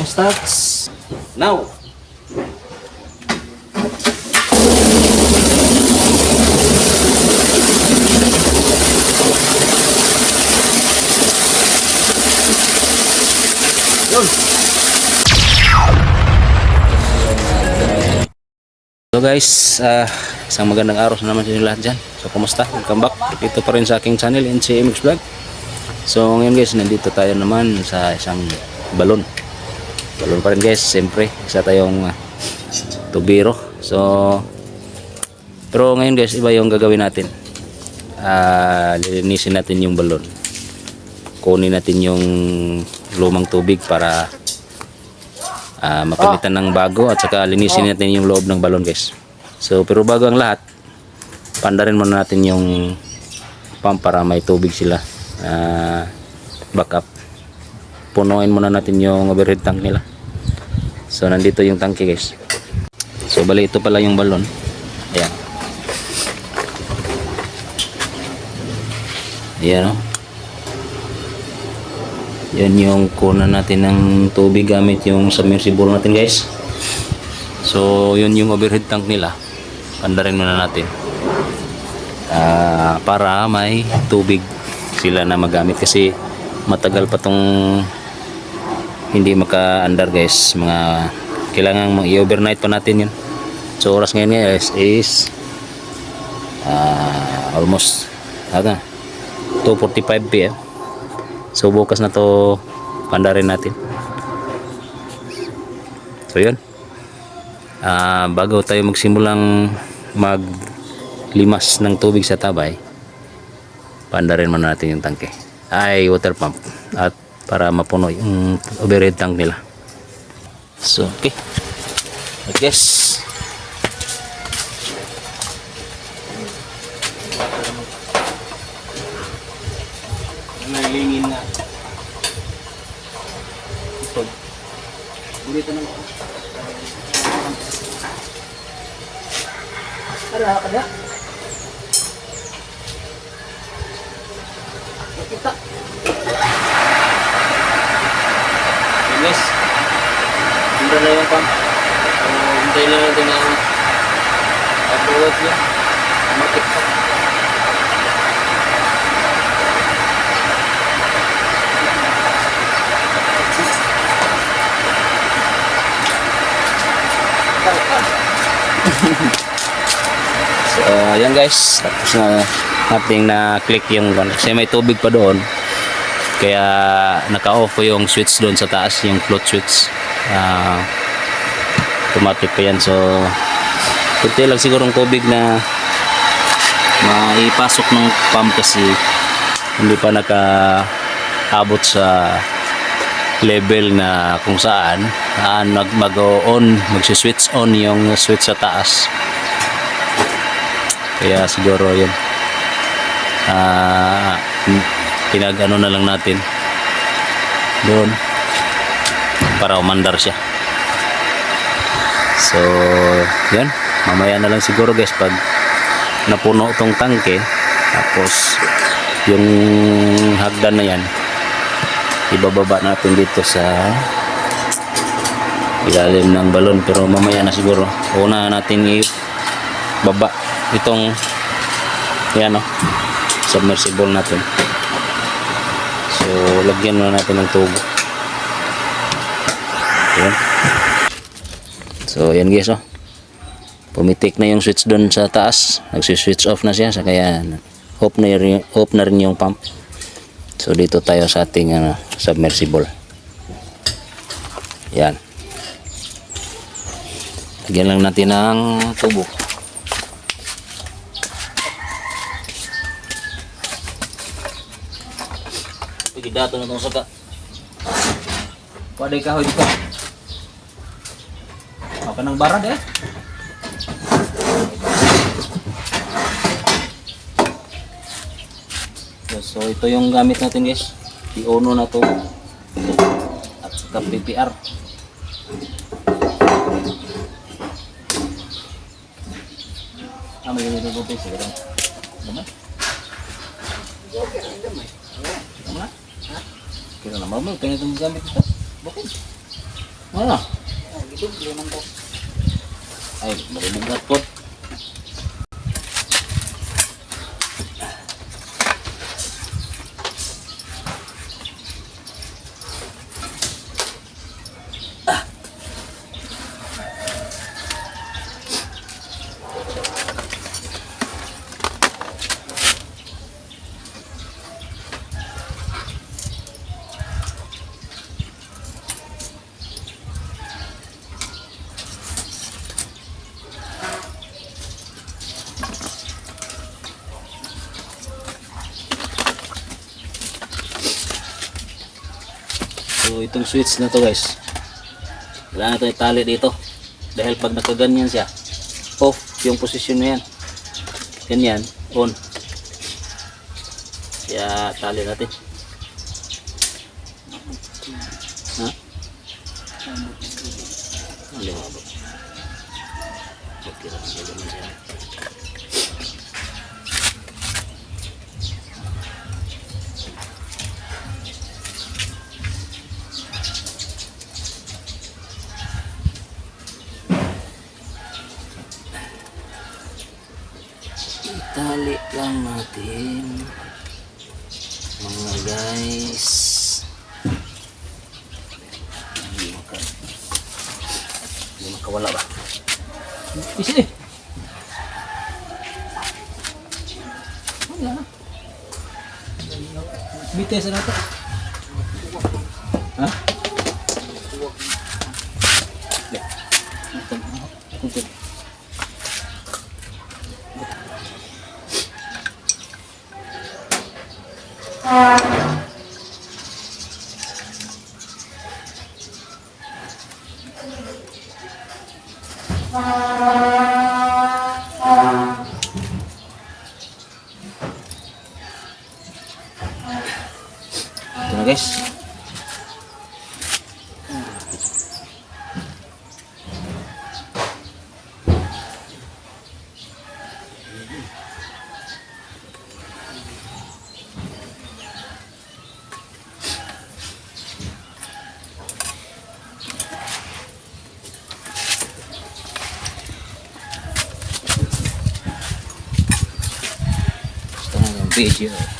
Time starts now. So guys, ah, isang magandang araw sa naman sa inyo lahat dyan. So kumusta? Welcome back. Dito pa rin sa aking channel, NCMX Vlog. So ngayon guys, nandito tayo naman sa isang balon. Balon pa rin guys, siyempre. Isa tayong ah, tubiro. So, pero ngayon guys, iba yung gagawin natin. Ah, lilinisin natin yung balon. Kunin natin yung lumang tubig para ah, mapalitan ng bago at saka linisin natin yung loob ng balon guys. So, pero bago ang lahat, pandarin muna natin yung pump para may tubig sila. Ah, backup. Punuin muna natin yung overhead tank nila. So, nandito yung tangke guys. So, bali ito pala yung balon. Ayan. Ayan o. Yan yung kunan natin ng tubig gamit yung submersible natin guys. So, yun yung overhead tank nila. Pandarin muna natin. Ah, para may tubig sila na magamit kasi matagal pa tong hindi maka-under guys. Mga kailangan i-overnight pa natin yun. So, oras ngayon guys is ah, almost ano, 2.45 p.m. So bukas na to pandarin natin. So yun. Ah, bago tayo magsimulang maglimas ng tubig sa tabay, pandarin muna natin yung tangke. Ay, water pump. At para mapuno yung overhead tank nila. So, okay. I guess. Nalingin na. Ito. Dito na ako. Ala ka na. Kita. Na yung pump. So, hintay na natin ang pag-uwat niya. Makit pa. So, ayan guys. Tapos na nating na-click yung kasi may tubig pa doon. Kaya naka-off ko yung switch doon sa taas, yung float switch. Ah, automatic pa yan. So, kunti lang sigurong tubig na maipasok ng pump kasi hindi pa naka-abot sa level na kung saan ah, nag mag-on, mag-switch on yung switch sa taas. Kaya siguro yun. Ah, pinag-ano na lang natin doon para umandar siya. So, yan. Mamaya na lang siguro guys pag napuno tong tangke tapos yung hagdan na yan ibababa natin dito sa ilalim ng balon pero mamaya na siguro una natin ibaba itong yan o submersible natin so lagyan muna natin ng tubo. Yan so yan guys o pumitik na yung switch doon sa taas. Nagsi-switch off na siya sa kaya off na, rin, off na rin yung pump. So dito tayo sa ating ano, submersible. Yan lagyan lang natin ng tubo dato na itong saka. Paday kahoy dito. Apa nang barad eh? So, ito yung gamit natin guys. I-ono na to. At saka PPR. Ah, may ganito po tayo. Sige lang. Naman? Naman? Kaya naman mo, kaya itong gamit ito. Bakit? Wala. Oh, giduble man to. Ay, marinig po. Itong switch na to guys. Kailangan natin itali dito. Dahil pag nakaganyan siya, off yung posisyon na yan. Ganyan, on. Kaya tali natin. Itali lang natin. Mga guys. Hindi maka hindi makawala ba? Isi wala. Bites na ito Ito na guys. Gusto na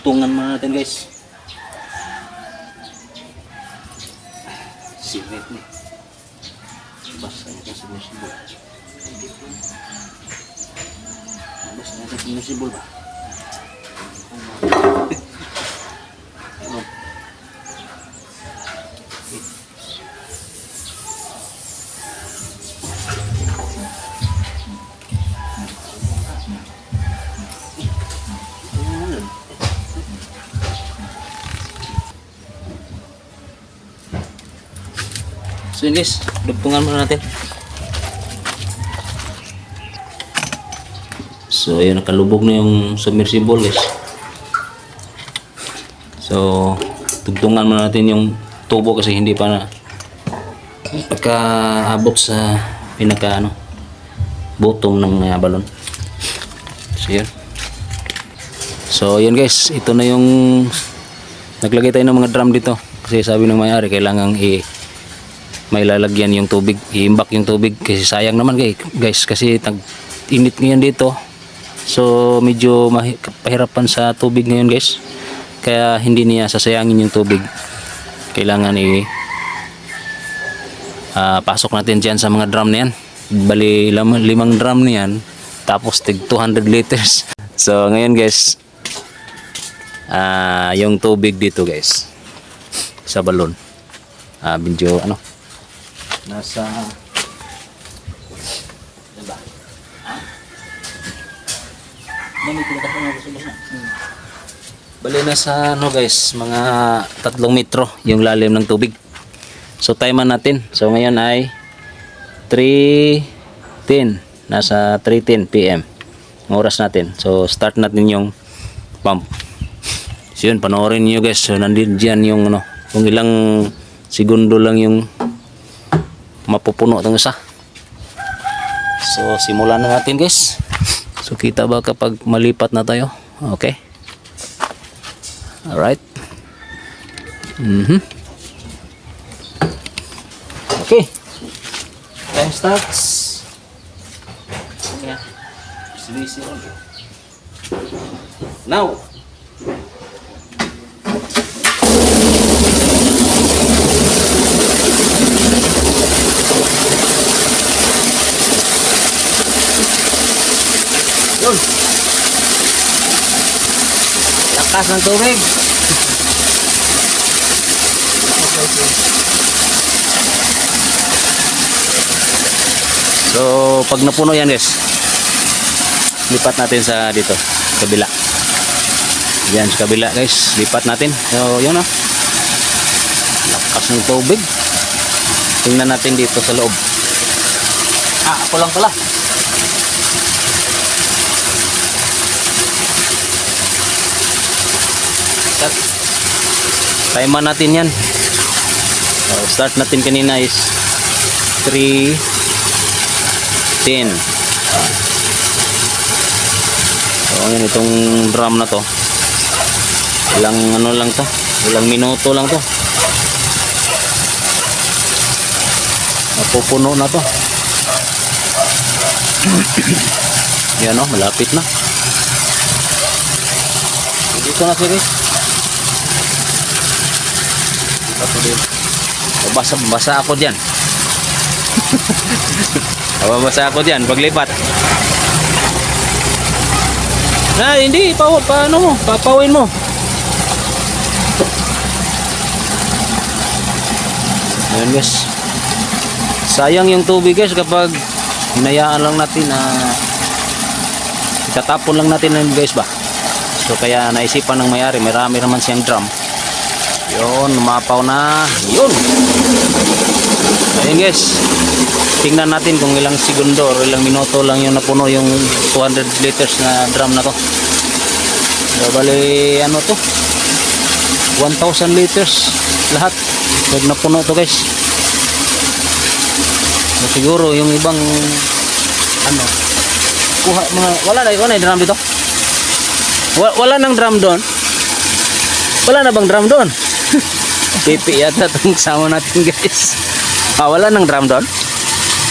Tugtungan muna natin guys. Simet ni. Basta natin submersible. Basta natin submersible ba? Yun guys, dugtungan muna natin. So ayun, nakalubog na yung submersible guys. So, tugtungan muna natin yung tubo kasi hindi pa na pagkaabot sa pinaka ano, bottom ng uh, balon. So yun. So yun guys, ito na yung naglagay tayo ng mga drum dito. Kasi sabi ng may-ari, kailangan i- may lalagyan yung tubig, iimbak yung tubig kasi sayang naman guys, kasi tag init ngayon dito. So medyo pahirapan sa tubig ngayon guys. Kaya hindi niya sasayangin yung tubig. Kailangan i ah, pasok natin diyan sa mga drum na yan. Bali limang drum na yan. Tapos tig 200 liters. So ngayon guys, ah yung tubig dito guys sa balon. Ah medyo ano nasa diba? Dami ko mga gusto na. Bali na sa ano guys, mga tatlong metro yung lalim ng tubig. So timean natin. So ngayon ay 3.10. Nasa 3.10 PM. Ang oras natin. So start natin yung pump. So yun, panoorin niyo guys. So nandito dyan yung ano, kung ilang segundo lang yung mapupuno itong isa. So simulan na natin guys. So kita ba kapag malipat na tayo? Okay. Alright. Mhm. Okay. Time starts. Yeah. Now. Lakas ng tubig. So, pag napuno yan guys, lipat natin sa dito, kabila. Yan sa kabila guys, lipat natin. So, yun o. Lakas ng tubig. Tingnan natin dito sa loob. Ah, ako lang pala. Timean natin yan. So, start natin kanina is 3 10 so yun itong drum na to. Ilang ano lang to? Ilang minuto lang to. Mapupuno na to. Yan o malapit na. Dito na ito din basa basa ako dyan Mababasa ako diyan paglipat. Na, hindi pa paano mo? Papawin mo. Ayun guys. Sayang yung tubig guys kapag hinayaan lang natin na itatapon lang natin ng guys ba. So kaya naisipan ng mayari, marami naman siyang drum. Yun, lumapaw na. Yun. Ayun guys. Tingnan natin kung ilang segundo or ilang minuto lang yung napuno yung 200 liters na drum na to. So, ano to? 1,000 liters lahat. Pag napuno to guys. Siguro yung ibang ano kuha mga wala na wala na drum dito. Wala, wala nang drum doon. Wala na bang drum doon? Pipi yata itong kasama natin guys. Ah, wala nang drum doon?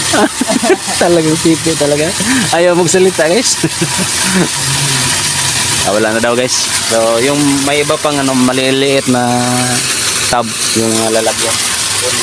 Talagang pipi talaga. Ayaw magsalita guys. ah, wala na daw guys. So, yung may iba pang ano, maliliit na tub yung uh, lalagyan. Natin. Yung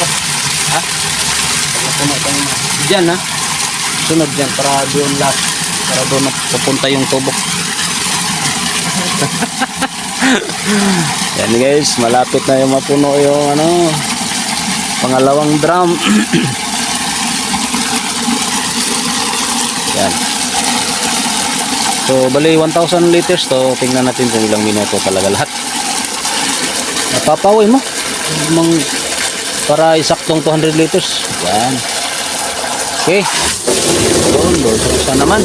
pasok. Ha? Puno tayong Diyan ha? Sunod dyan para doon last. Para doon pupunta yung tubo. Yan guys, malapit na yung mapuno yung ano, pangalawang drum. Yan. So, bali 1,000 liters to. Tingnan natin kung ilang minuto talaga lahat. Napapawin mo. Mang, para isaktong 200 liters. Yan. Okay. Doon, doon. Sa naman.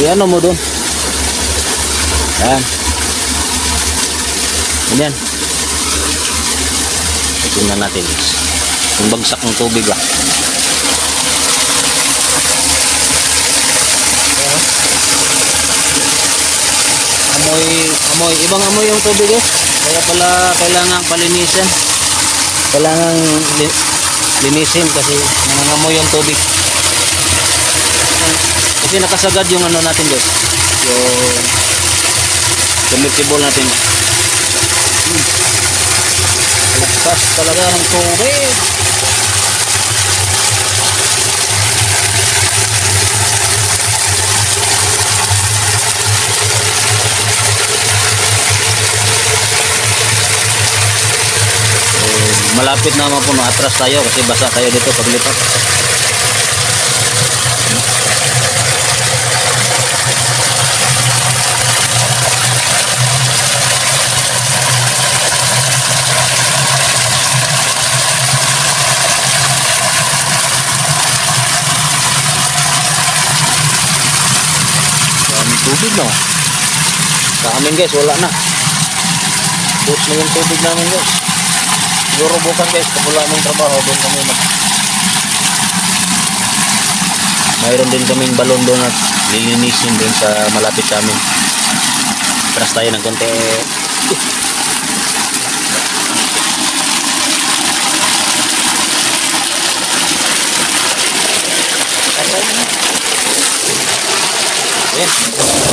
Iano mo doon. Yan. Yan. Tingnan natin. Yung bagsak ng tubig ah. Amoy, amoy. Ibang amoy yung tubig eh. Kaya pala kailangan palinisin. Kailangan li- linisin kasi nangangamoy yung tubig. Kasi nakasagad yung ano natin guys. Yung submersible natin. Hmm. Lakas talaga ng tubig. Malapit na naman po no, atras tayo kasi basa tayo dito paglipat. Tubig no. Sa amin guys, wala na. Bus na yung tubig namin guys. Siguro bukan guys, kapula ng trabaho, doon kami mag... Mayroon din kaming balon doon at lilinisin din sa malapit amin. Tras tayo ng konti. Ayan.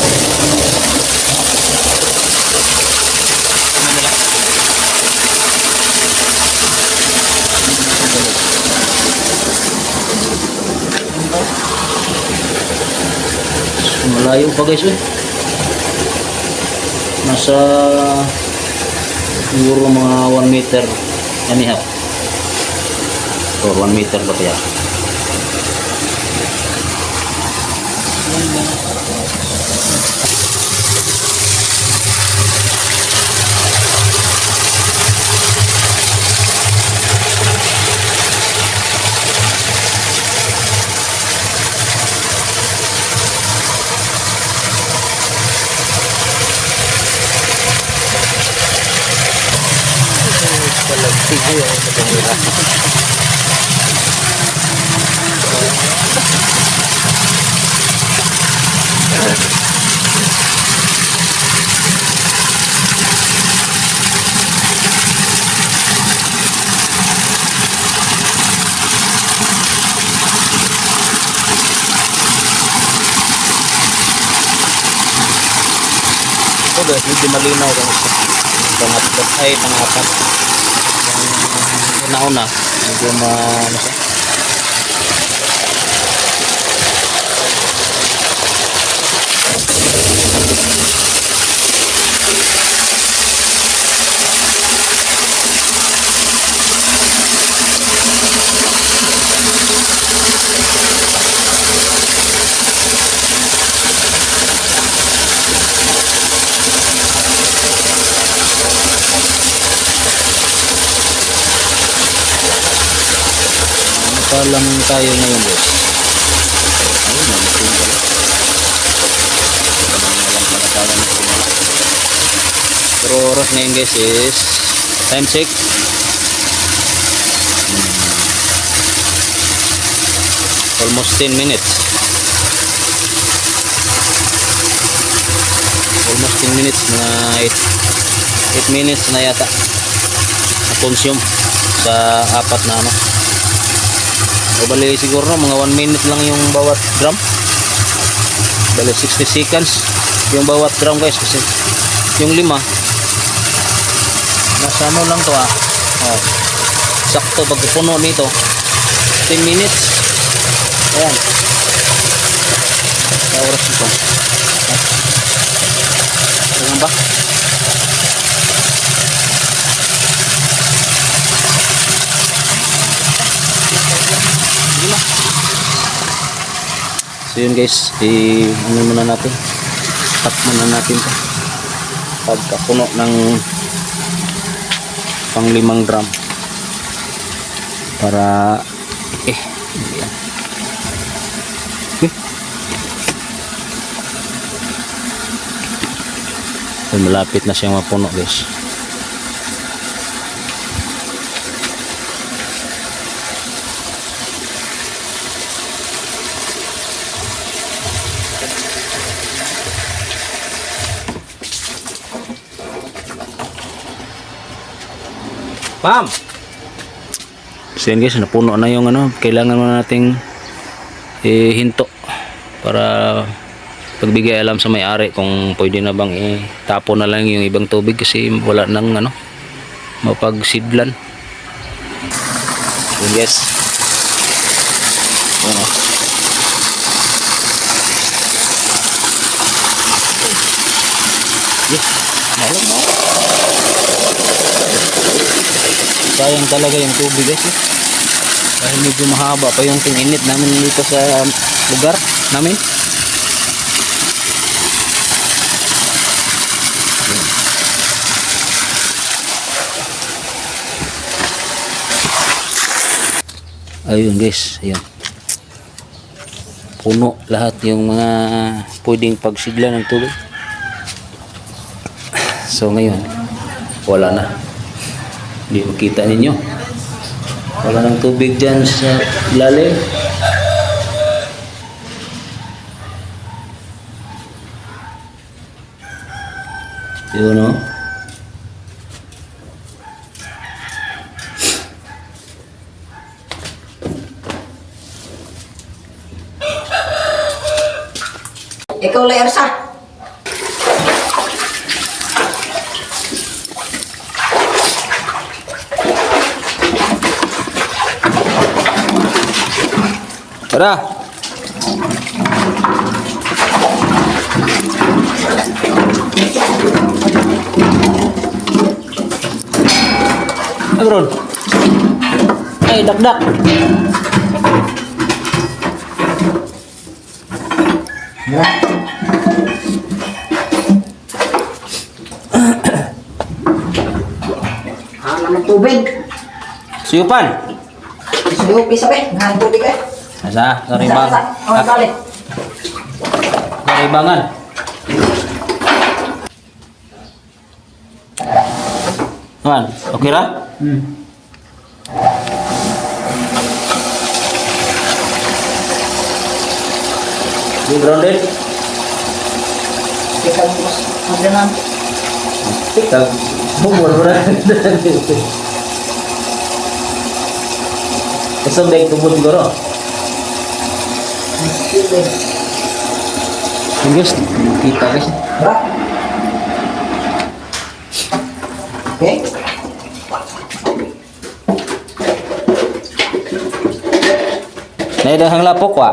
Malayo pa guys eh. Nasa siguro mga 1 meter and a half. Or 1 meter ba kaya? Ito guys, medyo malinaw guys. Pangatlo ay pangapat. Yung una-una, medyo ma... Ano siya? Lang tayo ngayon guys? Ayun, tayo ng simula. Pero oras guys is time check. Hmm. Almost 10 minutes. Almost 10 minutes, mga 8, 8 minutes na yata na consume sa apat na ano. O bali siguro mga 1 minute lang yung bawat drum. Bali 60 seconds yung bawat drum guys kasi yung lima nasa ano lang to ah. Oh. Sakto pag puno nito 10 minutes. Ayan. Sa oras ito. Ayan ba? So yun guys, i ano muna natin. Tap muna natin to. Pagkapuno ng panglimang drum. Para eh yan. So, malapit na siyang mapuno guys. Ma'am! So yun guys, napuno na yung ano, kailangan mo nating eh, hinto para pagbigay alam sa may-ari kung pwede na bang itapo na lang yung ibang tubig kasi wala nang ano, mapagsidlan. Yun guys. Ano. Yeah, malam mo. Sayang talaga yung tubig. Eh. Dahil medyo mahaba pa yung tinginit namin dito sa lugar namin. Ayun guys, ayun. Puno lahat yung mga pwedeng pagsigla ng tubig. So ngayon, wala na. Hindi makita ninyo. Wala ng tubig dyan sa ilalim. Yun o. Ikaw lang, Ersa. Tara! Agron! Ay, dakdak! Hanap ng tubig. Suyupan! Siyupi sabi. Hanap tubig eh. Asa? Sa Sa, ribang. sa, oh, balik. Sa ribangan. Man, okay ra? Hmm. You grounded? Ikaw mo mas maganan. Ikaw. Bumur mo na. Isang Guys, kita guys. Oke. Nah, dah hang lapok wa.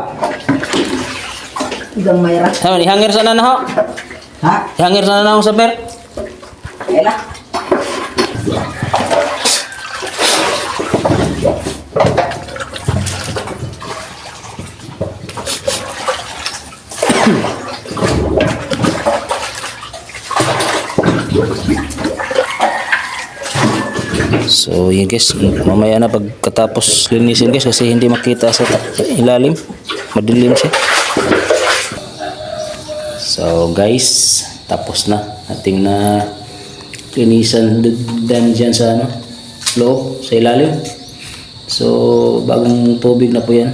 Udang merah. Sama nih hangir sana nah. Hah? Hangir sana nang sabar. So yun guys, mamaya na pagkatapos linisin guys kasi hindi makita sa ilalim. Madilim siya. So guys, tapos na ating na linisan dan dyan sa ano, loob, sa ilalim. So bagong tubig na po yan.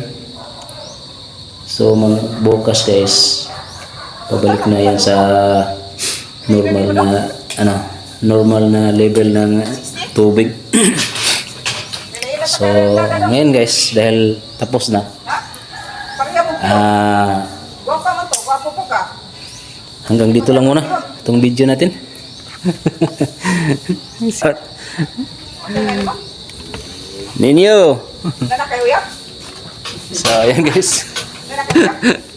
So mga bukas guys, pabalik na yan sa normal na ano, normal na level ng tubig. so, ngayon guys, dahil tapos na. Ah, hanggang dito lang muna itong video natin. Ninyo! So, ayan guys.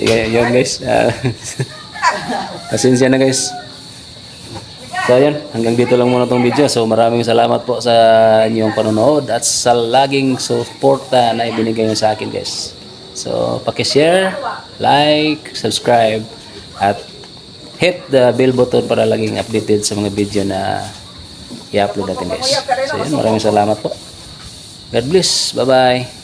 Kayo yun guys. Ah, pasensya na guys. So ayan, hanggang dito lang muna tong video. So maraming salamat po sa inyong panonood at sa laging suporta na ibinigay nyo sa akin guys. So paki-share, like, subscribe at hit the bell button para laging updated sa mga video na i-upload natin guys. So yan, maraming salamat po. God bless. Bye-bye.